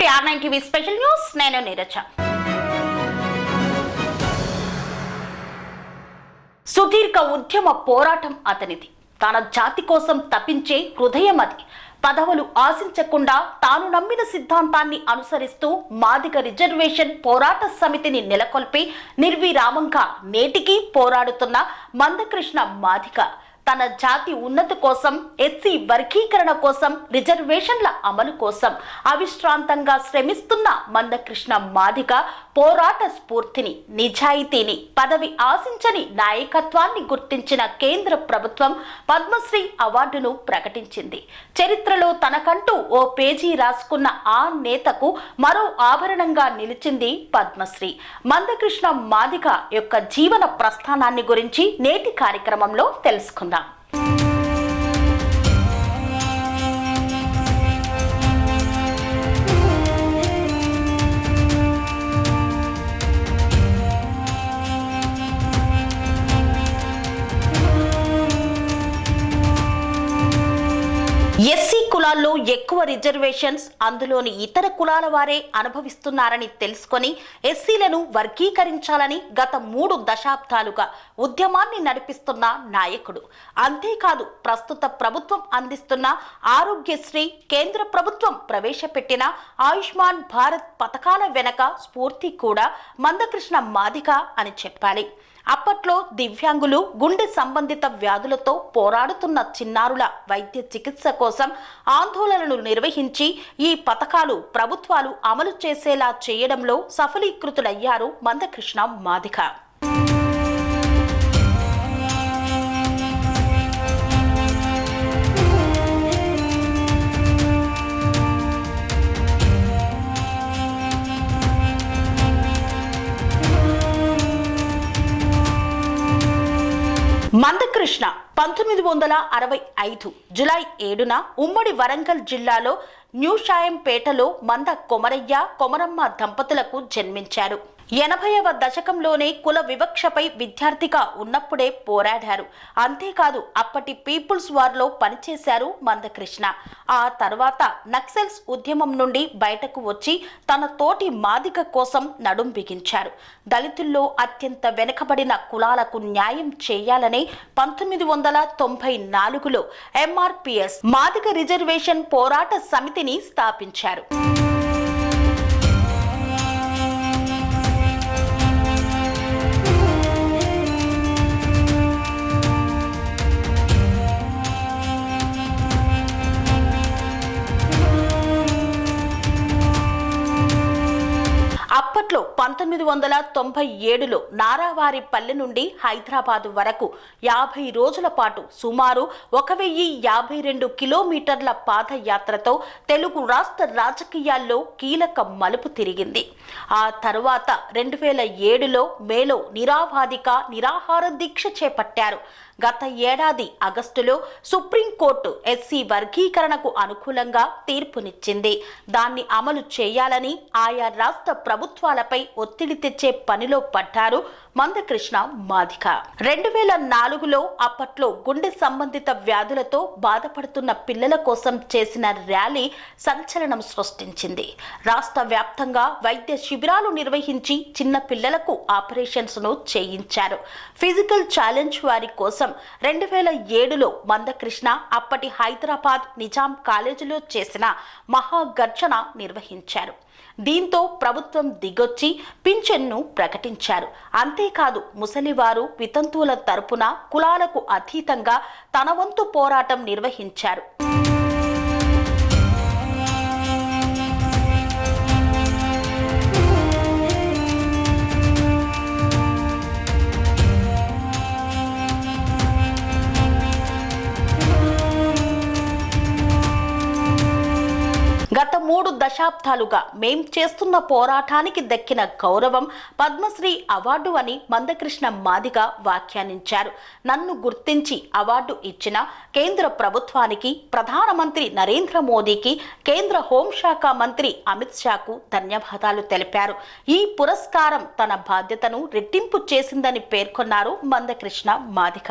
To nine TV special news. నేను నీరజ. సుదీర్ఘ ఉద్యమ పోరాటం అతనిది. తన జాతి కోసం తప్పించే హృదయం అది. పదవులు ఆశించకుండా తాను నమ్మిన సిద్ధాంతాన్ని అనుసరిస్తూ మాదిగ రిజర్వేషన్ పోరాట సమితిని నెలకొల్పి నిర్విరామంగా నేటికి పోరాడుతున్న మందకృష్ణ మాదిక తన జాతి ఉన్నతి కోసం ఎస్సీ వర్గీకరణ కోసం రిజర్వేషన్ల అమలు కోసం అవిశ్రాంతంగా శ్రమిస్తున్న మందకృష్ణ మాదిగ పోరాట స్ఫూర్తిని నిజాయితీని పదవి ఆశించని నాయకత్వాన్ని గుర్తించిన కేంద్ర ప్రభుత్వం పద్మశ్రీ అవార్డును ప్రకటించింది. చరిత్రలో తనకంటూ ఓ పేజీ రాసుకున్న ఆ నేతకు మరో ఆభరణంగా నిలిచింది పద్మశ్రీ. మందకృష్ణ మాదిక యొక్క జీవన ప్రస్థానాన్ని గురించి నేటి కార్యక్రమంలో తెలుసుకుందాం. కులాల్లో ఎక్కువ రిజర్వేషన్స్ అందులోని ఇతర కులాల వారే అనుభవిస్తున్నారని తెలుసుకొని ఎస్సీలను వర్గీకరించాలని గత మూడు దశాబ్దాలుగా ఉద్యమాన్ని నడిపిస్తున్న నాయకుడు. అంతేకాదు ప్రస్తుత ప్రభుత్వం అందిస్తున్న ఆరోగ్యశ్రీ కేంద్ర ప్రభుత్వం ప్రవేశపెట్టిన ఆయుష్మాన్ భారత్ పథకాల వెనక స్ఫూర్తి కూడా మందకృష్ణ మాదిక అని చెప్పాలి. అప్పట్లో దివ్యాంగులు గుండె సంబంధిత వ్యాధులతో పోరాడుతున్న చిన్నారుల వైద్య చికిత్స కోసం ఆందోళనలు నిర్వహించి ఈ పథకాలు ప్రభుత్వాలు అమలు చేసేలా చేయడంలో సఫలీకృతులయ్యారు మందకృష్ణ మాదిక. కృష్ణ పంతొమ్మిది వందల అరవై ఐదు జులై ఏడున ఉమ్మడి వరంగల్ జిల్లాలో న్యూషాయంపేటలో మంద కొమరయ్య కొమరమ్మ దంపతులకు జన్మించారు. ఎనభైవ దశకంలోనే కుల వివక్షపై విద్యార్థిగా ఉన్నప్పుడే పోరాడారు. అంతేకాదు అప్పటి పీపుల్స్ వార్లో పనిచేశారు మందకృష్ణ. ఆ తర్వాత నక్సల్స్ ఉద్యమం నుండి బయటకు వచ్చి తన తోటి మాదిక కోసం నడుం బిగించారు. దళితుల్లో అత్యంత వెనుకబడిన కులాలకు న్యాయం చేయాలని పంతొమ్మిది వందల తొంభై నాలుగులో ఎంఆర్పిఎస్ మాదిక రిజర్వేషన్ పోరాట సమితిని స్థాపించారు. పంతొమ్మిది వందల తొంభై ఏడులో నారావారిపల్లె నుండి హైదరాబాదు వరకు యాభై రోజుల పాటు సుమారు ఒక వెయ్యి యాభై రెండు కిలోమీటర్ల పాదయాత్రతో తెలుగు రాష్ట్ర రాజకీయాల్లో కీలక మలుపు తిరిగింది. ఆ తరువాత రెండు వేల ఏడులో మేలో నిరావాదిక నిరాహార దీక్ష చేపట్టారు. గత ఏడాది ఆగస్టులో సుప్రీంకోర్టు ఎస్సీ వర్గీకరణకు అనుకూలంగా తీర్పునిచ్చింది. దాన్ని అమలు చేయాలని ఆయా రాష్ట్ర ప్రభుత్వాలపై ఒత్తిడి తెచ్చే పనిలో పడ్డారు మందకృష్ణ మాదిక. రెండు వేల నాలుగులో అప్పట్లో గుండె సంబంధిత వ్యాధులతో బాధపడుతున్న పిల్లల కోసం చేసిన ర్యాలీ సంచలనం సృష్టించింది. రాష్ట్ర వ్యాప్తంగా వైద్య శిబిరాలు నిర్వహించి చిన్న పిల్లలకు ఆపరేషన్స్ను చేయించారు. ఫిజికల్ ఛాలెంజ్ వారి కోసం రెండు వేల ఏడులో మందకృష్ణ అప్పటి హైదరాబాద్ నిజాం కాలేజీలో చేసిన మహాగర్జన నిర్వహించారు. దీంతో ప్రభుత్వం దిగొచ్చి పింఛన్ను ప్రకటించారు. అంతేకాదు ముసలివారు వితంతువుల తరపున కులాలకు అతీతంగా తన వంతు పోరాటం నిర్వహించారు. మూడు దశాబ్దాలుగా మేం చేస్తున్న పోరాటానికి దక్కిన గౌరవం పద్మశ్రీ అవార్డు అని మందకృష్ణ మాదిగ వ్యాఖ్యానించారు. నన్ను గుర్తించి అవార్డు ఇచ్చిన కేంద్ర ప్రభుత్వానికి ప్రధానమంత్రి నరేంద్ర మోదీకి కేంద్ర హోంశాఖ మంత్రి అమిత్ షాకు ధన్యవాదాలు తెలిపారు. ఈ పురస్కారం తన బాధ్యతను రెట్టింపు చేసిందని పేర్కొన్నారు మందకృష్ణ మాదిక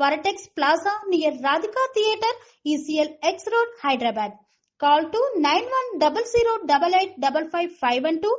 Varatex Plaza near Radhika Theatre, ECL X Road, Hyderabad. Call to 9100885512. to